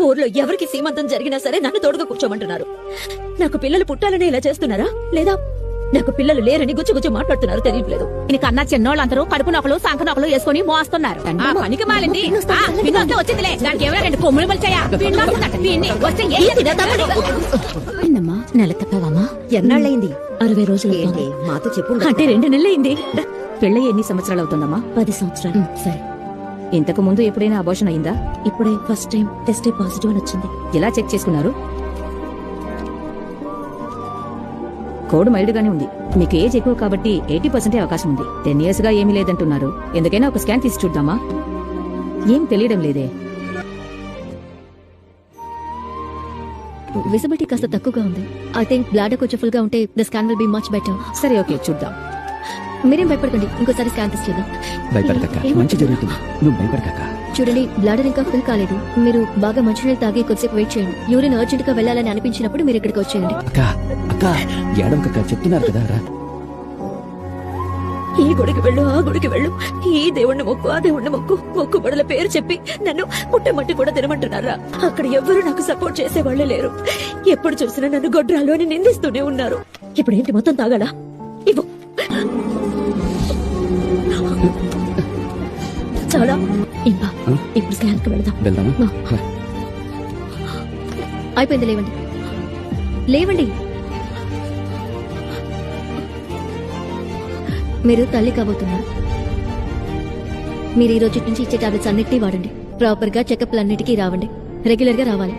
ఊర్లో ఎవరికి సీమంతం జరిగినా సరే నన్ను తోడుగా కూర్చోమంటున్నారు. నాకు పిల్లలు పుట్టాలని ఇలా చేస్తున్నారా? లేదా నాకు పిల్లలు లేరని గుచ్చి గుచ్చి మాట్లాడుతున్నారు తెలియట్లేదు. నీకు అన్న చిన్నోళ్ళందరూ కడుపు నొకలు సంక నొకలు వేసుకుని మోస్తున్నారు. ఆ పనికి మాలింది. ఆ, వినోద్తో వచ్చిందిలే. దానికి ఎవరో రెండు కొమ్ములు మొలిచాయా వస్తే ఏం చేస్తుందో తమ్ముడు? ఏందమ్మా నెల తప్పవమ్మా ఎన్నాళ్ళైంది అరవై రోజులు అవుతోంది. మాతో చెప్పు. అంటే రెండు నెలలైంది పెళ్ళయి ఎన్ని సంవత్సరాలు అవుతుందమ్మా? పది సంవత్సరాలు. సరే. ఇంతకు ముందు ఎప్పుడైనా అబోషన్ అయిందా? ఇప్పుడే ఫస్ట్ టైం టెస్ట్ పాజిటివ్ అని వచ్చింది. ఎలా చెక్ చేసుకున్నారు? కోడ్ మైల్డ్ గానే ఉంది. మీకు ఏజ్ ఎక్కువ కాబట్టి ఎయిటీ పర్సెంటే అవకాశం ఉంది. టెన్ ఇయర్స్గా ఏమీ లేదంటున్నారు. ఎందుకైనా ఒక స్కాన్ తీసి చూద్దామా? ఏం తెలియడం లేదే. విజిబిలిటీ కాస్త తక్కువగా ఉంది. ఐ థింక్ బ్లాడర్ కొంచెం ఫుల్గా ఉంటే the scan will be much better సరే ఓకే చూద్దాం. మీరేం భయపడకండి. ఇంకోసారి స్కాన్ తీసి చూద్దాం మంచి జరుగుతుంది. నువ్వు భయపడకక్క. చూడండి బ్లాడర్ ఇంకా ఫుల్ కాలేదు. మీరు బాగా మంచినీళ్ళు తాగి కొద్దిసేపు వెయిట్ చేయండి. యూరిన్ అర్జెంట్గా వెళ్ళాలని అనిపించినప్పుడు మీరు ఇక్కడికి వచ్చేయండి. అక్క అక్క ఏడవకక్క చెప్తున్నారు కదా రా. ఈ గుడికి వెళ్ళు ఆ గుడికి వెళ్ళు. ఈ దేవుణ్ణి మొక్కు ఆ దేవుణ్ణి మొక్కు. మొక్కు బడుల పేరు చెప్పి నన్ను పుట్టమట్టి కూడా తినమంటున్నారా? అక్కడ ఎవ్వరూ నాకు సపోర్ట్ చేసేవాళ్ళే లేరు. ఎప్పుడు చూసినా నన్ను గొడ్రాలు అని నిందిస్తూనే ఉన్నారు. ఇప్పుడు ఏంటి మొత్తం తాగాలా? ఇవ్వు. చాలా ఇంకా ఇప్పుడు స్కాన్కి వెళదాం. వెళ్దామా? అయిపోయింది లేవండి. లేవండి. మీరు తల్లి కాబోతున్నారు. మీరు ఈ రోజు నుంచి ఇచ్చే టాబ్లెట్స్ అన్నిటినీ వాడండి. ప్రాపర్గా చెకప్లు అన్నిటికీ రావండి. రెగ్యులర్గా రావాలి.